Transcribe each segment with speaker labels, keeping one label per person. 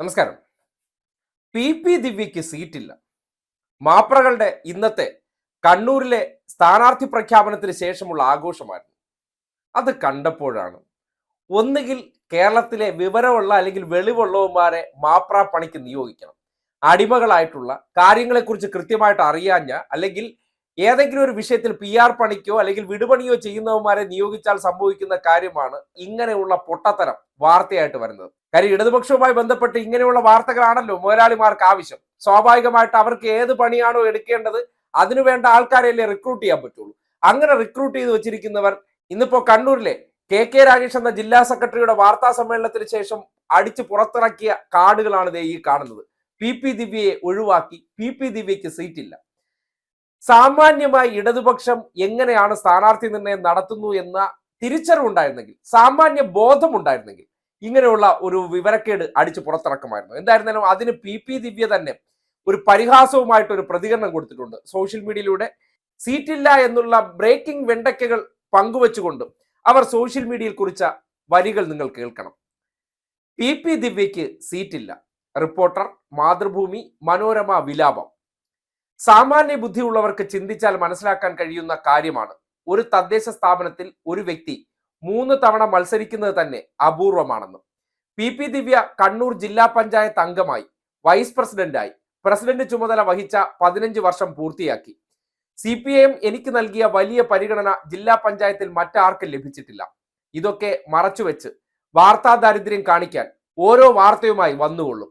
Speaker 1: നമസ്കാരം. P. P. ദിവ്യയ്ക്ക് സീറ്റില്ല. മാപ്രകളുടെ ഇന്നത്തെ കണ്ണൂരിലെ സ്ഥാനാർത്ഥി പ്രഖ്യാപനത്തിന് ശേഷമുള്ള ആഘോഷമായിരുന്നു. അത് കണ്ടപ്പോഴാണ്. ഒന്നുകിൽ കേരളത്തിലെ വിവരമുള്ള അല്ലെങ്കിൽ വെളിവുള്ളവന്മാരെ മാപ്ര പണിക്ക് നിയോഗിക്കണം. അടിമകളായിട്ടുള്ള കാര്യങ്ങളെക്കുറിച്ച് കൃത്യമായിട്ട് അറിയാഞ്ഞ അല്ലെങ്കിൽ ഏതെങ്കിലും ഒരു വിഷയത്തിൽ പി. ആർ പണിക്കോ അല്ലെങ്കിൽ വിടുപണിയോ ചെയ്യുന്നവന്മാരെ നിയോഗിച്ചാൽ സംഭവിക്കുന്ന കാര്യമാണ് ഇങ്ങനെയുള്ള പൊട്ടത്തരം വാർത്തയായിട്ട് വരുന്നത്. കാര്യം ഇടതുപക്ഷവുമായി ബന്ധപ്പെട്ട് ഇങ്ങനെയുള്ള വാർത്തകളാണല്ലോ മുതലാളിമാർക്ക് ആവശ്യം. സ്വാഭാവികമായിട്ട് അവർക്ക് ഏത് പണിയാണോ എടുക്കേണ്ടത് അതിനുവേണ്ട ആൾക്കാരെയല്ലേ റിക്രൂട്ട് ചെയ്യാൻ പറ്റുള്ളൂ. അങ്ങനെ റിക്രൂട്ട് ചെയ്ത് വെച്ചിരിക്കുന്നവർ ഇന്നിപ്പോ കണ്ണൂരിലെ കെ കെ രാഗേഷ് എന്ന ജില്ലാ സെക്രട്ടറിയുടെ വാർത്താ സമ്മേളനത്തിന് ശേഷം അടിച്ചു പുറത്തിറക്കിയ കാർഡുകളാണ് ഈ കാണുന്നത്. പി പി ദിവ്യയെ ഒഴിവാക്കി പി പി ദിവ്യയ്ക്ക് സീറ്റില്ല. സാമാന്യമായി ഇടതുപക്ഷം എങ്ങനെയാണ് സ്ഥാനാർത്ഥി നിർണയം നടത്തുന്നു എന്ന തിരിച്ചറിവുണ്ടായിരുന്നെങ്കിൽ സാമാന്യ ബോധമുണ്ടായിരുന്നെങ്കിൽ ഇങ്ങനെയുള്ള ഒരു വിവരക്കേട് അടിച്ച് പുറത്തിറക്കുമായിരുന്നു. എന്തായിരുന്നാലും അതിന് പി. പി. ദിവ്യ തന്നെ ഒരു പരിഹാസവുമായിട്ട് ഒരു പ്രതികരണം കൊടുത്തിട്ടുണ്ട്. സോഷ്യൽ മീഡിയയിലൂടെ സീറ്റില്ല എന്നുള്ള ബ്രേക്കിംഗ് വെണ്ടക്കകൾ പങ്കുവച്ചുകൊണ്ട് അവർ സോഷ്യൽ മീഡിയയിൽ കുറിച്ച വരികൾ നിങ്ങൾ കേൾക്കണം. പി. പി. ദിവ്യയ്ക്ക് സീറ്റില്ല. റിപ്പോർട്ടർ മാതൃഭൂമി മനോരമ വിലാപം. സാമാന്യ ബുദ്ധിയുള്ളവർക്ക് ചിന്തിച്ചാൽ മനസ്സിലാക്കാൻ കഴിയുന്ന കാര്യമാണ്. ഒരു തദ്ദേശ സ്ഥാപനത്തിൽ ഒരു വ്യക്തി മൂന്ന് തവണ മത്സരിക്കുന്നത് തന്നെ അപൂർവമാണെന്നും. പി. പി. ദിവ്യ കണ്ണൂർ ജില്ലാ പഞ്ചായത്ത് അംഗമായി വൈസ് പ്രസിഡന്റായി പ്രസിഡന്റ് ചുമതല വഹിച്ച പതിനഞ്ച് വർഷം പൂർത്തിയാക്കി. സി പി ഐ എം എനിക്ക് നൽകിയ വലിയ പരിഗണന ജില്ലാ പഞ്ചായത്തിൽ മറ്റാർക്കും ലഭിച്ചിട്ടില്ല. ഇതൊക്കെ മറച്ചുവെച്ച് വാർത്താ ദാരിദ്ര്യം കാണിക്കാൻ ഓരോ വാർത്തയുമായി വന്നുകൊള്ളും.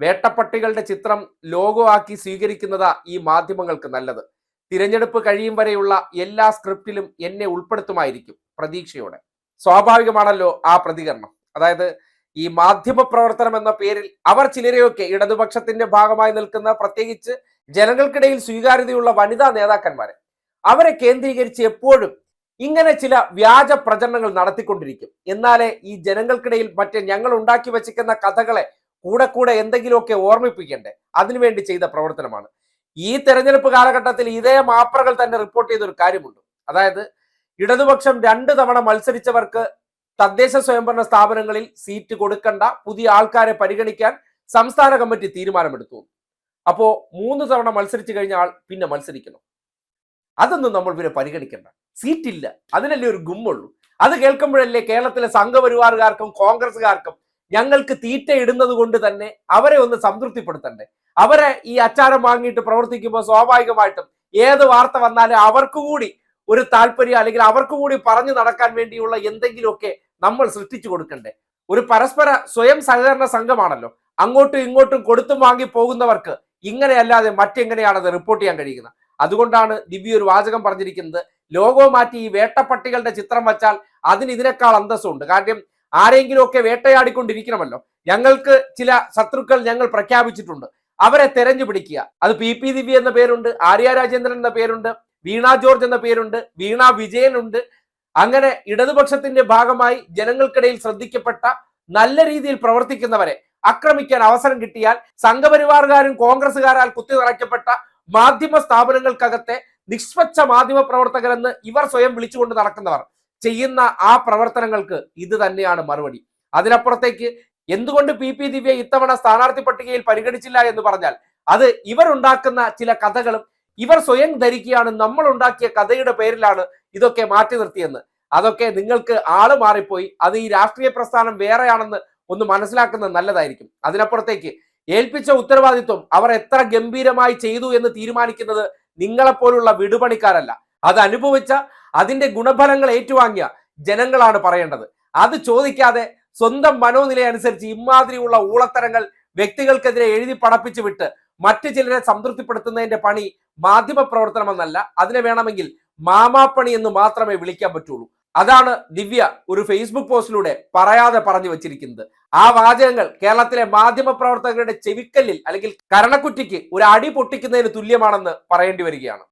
Speaker 1: വേട്ടപ്പട്ടികളുടെ ചിത്രം ലോഗോ ആക്കി സ്വീകരിക്കുന്നതാ ഈ മാധ്യമങ്ങൾക്ക് നല്ലത്. തിരഞ്ഞെടുപ്പ് കഴിയും വരെയുള്ള എല്ലാ സ്ക്രിപ്റ്റിലും എന്നെ ഉൾപ്പെടുത്തുമായിരിക്കും പ്രതീക്ഷയോടെ. സ്വാഭാവികമാണല്ലോ ആ പ്രതികരണം. അതായത് ഈ മാധ്യമ പ്രവർത്തനം എന്ന പേരിൽ അവർ ചിലരെയൊക്കെ ഇടതുപക്ഷത്തിന്റെ ഭാഗമായി നിൽക്കുന്ന പ്രത്യേകിച്ച് ജനങ്ങൾക്കിടയിൽ സ്വീകാര്യതയുള്ള വനിതാ നേതാക്കന്മാരെ അവരെ കേന്ദ്രീകരിച്ച് എപ്പോഴും ഇങ്ങനെ ചില വ്യാജ പ്രചരണങ്ങൾ നടത്തിക്കൊണ്ടിരിക്കും. എന്നാലേ ഈ ജനങ്ങൾക്കിടയിൽ മറ്റേ ഞങ്ങൾ ഉണ്ടാക്കി വച്ചിരിക്കുന്ന കഥകളെ കൂടെ കൂടെ എന്തെങ്കിലുമൊക്കെ ഓർമ്മിപ്പിക്കണ്ടേ? അതിനുവേണ്ടി ചെയ്ത പ്രവർത്തനമാണ്. ഈ തെരഞ്ഞെടുപ്പ് കാലഘട്ടത്തിൽ ഇതേ മാപ്രകൾ തന്നെ റിപ്പോർട്ട് ചെയ്തൊരു കാര്യമുണ്ട്. അതായത് ഇടതുപക്ഷം രണ്ട് തവണ മത്സരിച്ചവർക്ക് തദ്ദേശ സ്വയംഭരണ സ്ഥാപനങ്ങളിൽ സീറ്റ് കൊടുക്കണ്ട പുതിയ ആൾക്കാരെ പരിഗണിക്കാൻ സംസ്ഥാന കമ്മിറ്റി തീരുമാനമെടുത്തു. അപ്പോ മൂന്ന് തവണ മത്സരിച്ചു കഴിഞ്ഞാൽ പിന്നെ മത്സരിക്കണം. അതൊന്നും നമ്മൾ പിന്നെ പരിഗണിക്കണ്ട. സീറ്റില്ല. അതിനല്ലേ ഒരു ഗുമ്മുള്ളൂ. അത് കേൾക്കുമ്പോഴല്ലേ കേരളത്തിലെ സംഘപരിവാറുകാർക്കും കോൺഗ്രസ്സുകാർക്കും ഞങ്ങൾക്ക് തീറ്റ ഇടുന്നത് കൊണ്ട് തന്നെ അവരെ ഒന്ന് സംതൃപ്തിപ്പെടുത്തണ്ടേ. അവരെ ഈ അച്ചാരം വാങ്ങിയിട്ട് പ്രവർത്തിക്കുമ്പോൾ സ്വാഭാവികമായിട്ടും ഏത് വാർത്ത വന്നാലും അവർക്ക് കൂടി ഒരു താല്പര്യം അല്ലെങ്കിൽ അവർക്ക് കൂടി പറഞ്ഞു നടക്കാൻ വേണ്ടിയുള്ള എന്തെങ്കിലുമൊക്കെ നമ്മൾ സൃഷ്ടിച്ചു കൊടുക്കണ്ടേ? ഒരു പരസ്പര സ്വയം സഹകരണ സംഘമാണല്ലോ. അങ്ങോട്ടും ഇങ്ങോട്ടും കൊടുത്തും വാങ്ങി പോകുന്നവർക്ക് ഇങ്ങനെയല്ലാതെ മറ്റെങ്ങനെയാണ് അത് റിപ്പോർട്ട് ചെയ്യാൻ കഴിയുന്നത്? അതുകൊണ്ടാണ് ദിവ്യ ഒരു വാചകം പറഞ്ഞിരിക്കുന്നത്. ലോഗോ മാറ്റി ഈ വേട്ടപ്പട്ടികളുടെ ചിത്രം വച്ചാൽ അതിന് ഇതിനേക്കാൾ അന്തസ്സുണ്ട്. കാര്യം ആരെങ്കിലുമൊക്കെ വേട്ടയാടിക്കൊണ്ടിരിക്കണമല്ലോ. ഞങ്ങൾക്ക് ചില ശത്രുക്കൾ ഞങ്ങൾ പ്രഖ്യാപിച്ചിട്ടുണ്ട്. അവരെ തെരഞ്ഞു പിടിക്കുക. അത് പി പി ദിവ്യ എന്ന പേരുണ്ട് ആര്യ രാജേന്ദ്രൻ എന്ന പേരുണ്ട്. വീണ ജോർജ് എന്ന പേരുണ്ട് വീണ വിജയൻ ഉണ്ട്. അങ്ങനെ ഇടതുപക്ഷത്തിന്റെ ഭാഗമായി ജനങ്ങൾക്കിടയിൽ ശ്രദ്ധിക്കപ്പെട്ട നല്ല രീതിയിൽ പ്രവർത്തിക്കുന്നവരെ ആക്രമിക്കാൻ അവസരം കിട്ടിയാൽ സംഘപരിവാറുകാരും കോൺഗ്രസുകാരാൽ കുത്തി നിറയ്ക്കപ്പെട്ട മാധ്യമ സ്ഥാപനങ്ങൾക്കകത്തെ നിഷ്പക്ഷ മാധ്യമ പ്രവർത്തകരെന്ന് ഇവർ സ്വയം വിളിച്ചുകൊണ്ട് നടക്കുന്നവർ ചെയ്യുന്ന ആ പ്രവർത്തനങ്ങൾക്ക് ഇത് തന്നെയാണ് മറുപടി. അതിനപ്പുറത്തേക്ക് എന്തുകൊണ്ട് പി. പി. ദിവ്യ ഇത്തവണ സ്ഥാനാർത്ഥി പട്ടികയിൽ പരിഗണിച്ചില്ല എന്ന് പറഞ്ഞാൽ അത് ഇവരുണ്ടാക്കുന്ന ചില കഥകളും ഇവർ സ്വയം ധരിക്കുകയാണ്. നമ്മൾ ഉണ്ടാക്കിയ കഥയുടെ പേരിലാണ് ഇതൊക്കെ മാറ്റി നിർത്തിയെന്ന്. അതൊക്കെ നിങ്ങൾക്ക് ആൾ മാറിപ്പോയി. അത് ഈ രാഷ്ട്രീയ പ്രസ്ഥാനം വേറെയാണെന്ന് ഒന്ന് മനസ്സിലാക്കുന്നത് നല്ലതായിരിക്കും. അതിനപ്പുറത്തേക്ക് ഏൽപ്പിച്ച ഉത്തരവാദിത്വം അവർ എത്ര ഗംഭീരമായി ചെയ്തു എന്ന് തീരുമാനിക്കുന്നത് നിങ്ങളെപ്പോലുള്ള വിടുപണിക്കാരല്ല. അത് അനുഭവിച്ച അതിന്റെ ഗുണഫലങ്ങൾ ഏറ്റുവാങ്ങിയ ജനങ്ങളാണ് പറയേണ്ടത്. അത് ചോദിക്കാതെ സ്വന്തം മനോനില അനുസരിച്ച് ഇമാതിരിയുള്ള ഊളത്തരങ്ങൾ വ്യക്തികൾക്കെതിരെ എഴുതി പടപ്പിച്ചു വിട്ട് മറ്റു ചിലരെ സംതൃപ്തിപ്പെടുത്തുന്നതിന്റെ പണി മാധ്യമ പ്രവർത്തനമെന്നല്ല. അതിനെ വേണമെങ്കിൽ മാമാപ്പണി എന്ന് മാത്രമേ വിളിക്കാൻ പറ്റുള്ളൂ. അതാണ് ദിവ്യ ഒരു ഫേസ്ബുക്ക് പോസ്റ്റിലൂടെ പറയാതെ പറഞ്ഞു വച്ചിരിക്കുന്നത്. ആ വാചകങ്ങൾ കേരളത്തിലെ മാധ്യമ പ്രവർത്തകരുടെ ചെവിക്കല്ലിൽ അല്ലെങ്കിൽ കരണക്കുറ്റിക്ക് ഒരു അടി പൊട്ടിക്കുന്നതിന് തുല്യമാണെന്ന് പറയേണ്ടി വരികയാണ്.